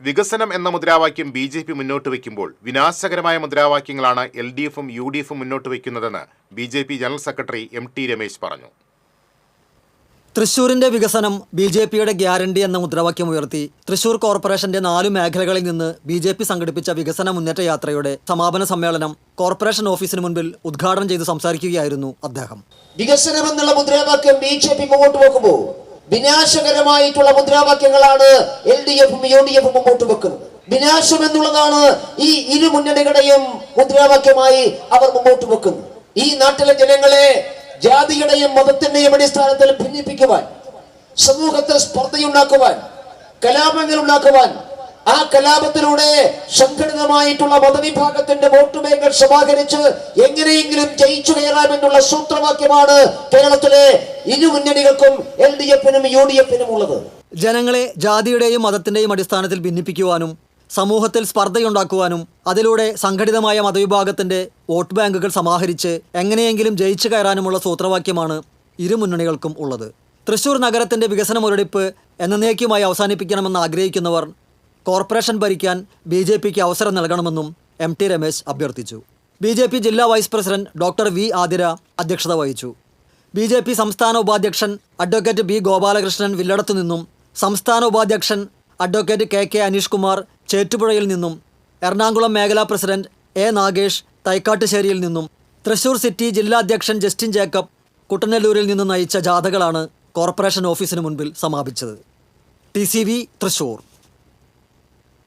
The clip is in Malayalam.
വികസനം എന്ന മുദ്രാവാക്യം ബി ജെ പി മുന്നോട്ട് വയ്ക്കുമ്പോൾ വിനാശകരമായ മുദ്രാവാക്യങ്ങളാണ് എൽ ഡി എഫും യു ഡി എഫും മുന്നോട്ട് വയ്ക്കുന്നതെന്ന് B J P general secretary M T Ramesh പറഞ്ഞു. തൃശൂരിന്റെ വികസനം ബി ജെ പിയുടെ ഗ്യാരണ്ടി എന്ന മുദ്രാവാക്യം ഉയർത്തി തൃശൂർ കോർപ്പറേഷന്റെ നാലു മേഖലകളിൽ നിന്ന് ബി ജെ പി സംഘടിപ്പിച്ച വികസന മുന്നേറ്റ യാത്രയുടെ സമാപന സമ്മേളനം കോർപ്പറേഷൻ ഓഫീസിന് മുൻപിൽ ഉദ്ഘാടനം ചെയ്ത് സംസാരിക്കുകയായിരുന്നു അദ്ദേഹം. വികസനം എന്നുള്ള മുദ്രാവാക്യം ബി ജെ പി മുന്നോട്ട് വെക്കുമ്പോൾ വിനാശകരമായിട്ടുള്ള മുദ്രാവാക്യങ്ങളാണ് എൽ ഡി എഫും യു ഡി എഫും മുമ്പോട്ട് വെക്കുന്നത്. വിനാശം എന്നുള്ളതാണ് ഈ ഇരു മുന്നണികളുടെയും മുദ്രാവാക്യമായി അവർ മുമ്പോട്ട് വെക്കുന്നത്. ഈ നാട്ടിലെ ജനങ്ങളെ ജാതിയുടെയും മതത്തിന്റെയും അടിസ്ഥാനത്തിൽ ഭിന്നിപ്പിക്കുവാൻ സമൂഹത്തിൽ സ്പർദ്ധയുണ്ടാക്കുവാൻ കലാപങ്ങൾ ഉണ്ടാക്കുവാൻ ആ കലാപത്തിലൂടെ സംഘടിതമായിട്ടുള്ള മതവിഭാഗത്തിന്റെ വോട്ട് ബാങ്ക് സമാഹരിച്ച് എങ്ങനെയെങ്കിലും ജയിച്ചു കയറാമെന്നുള്ള സൂത്രവാക്യമാണ് കേരളത്തിലെ ഇരു മുന്നണികൾക്കും എൽ ഡി എഫിനും യു ഡി എഫിനും ഉള്ളത്. ജനങ്ങളെ ജാതിയുടെയും മതത്തിന്റെയും അടിസ്ഥാനത്തിൽ ഭിന്നിപ്പിക്കുവാനും സമൂഹത്തിൽ സ്പർദ്ധയുണ്ടാക്കുവാനും അതിലൂടെ സംഘടിതമായ മതവിഭാഗത്തിന്റെ വോട്ട് ബാങ്കുകൾ സമാഹരിച്ച് എങ്ങനെയെങ്കിലും ജയിച്ചു കയറാനുമുള്ള സൂത്രവാക്യമാണ് ഇരു മുന്നണികൾക്കും ഉള്ളത്. തൃശൂർ നഗരത്തിന്റെ വികസന മുരടിപ്പ് എന്നേക്കുമായി അവസാനിപ്പിക്കണമെന്ന് ആഗ്രഹിക്കുന്നവർ കോർപ്പറേഷൻ ഭരിക്കാൻ ബി ജെ പിക്ക് അവസരം നൽകണമെന്നും എം ടി രമേശ് അഭ്യർത്ഥിച്ചു. ബി ജെ പി ജില്ലാ vice president doctor V Athira അധ്യക്ഷത വഹിച്ചു. ബി ജെ പി സംസ്ഥാന ഉപാധ്യക്ഷൻ അഡ്വക്കേറ്റ് ബി ഗോപാലകൃഷ്ണൻ വില്ലടത്തു നിന്നും സംസ്ഥാന ഉപാധ്യക്ഷൻ advocate K K Aneesh Kumar ചേറ്റുപുഴയിൽ നിന്നും എറണാകുളം മേഖലാ പ്രസിഡന്റ് എ നാഗേഷ് തൈക്കാട്ടുശ്ശേരിയിൽ നിന്നും തൃശൂർ സിറ്റി ജില്ലാ അധ്യക്ഷൻ ജസ്റ്റിൻ ജേക്കബ് കുട്ടനെല്ലൂരിൽ നിന്നും നയിച്ച ജാഥകളാണ് കോർപ്പറേഷൻ ഓഫീസിന് മുൻപിൽ സമാപിച്ചത്. T C V Thrissur.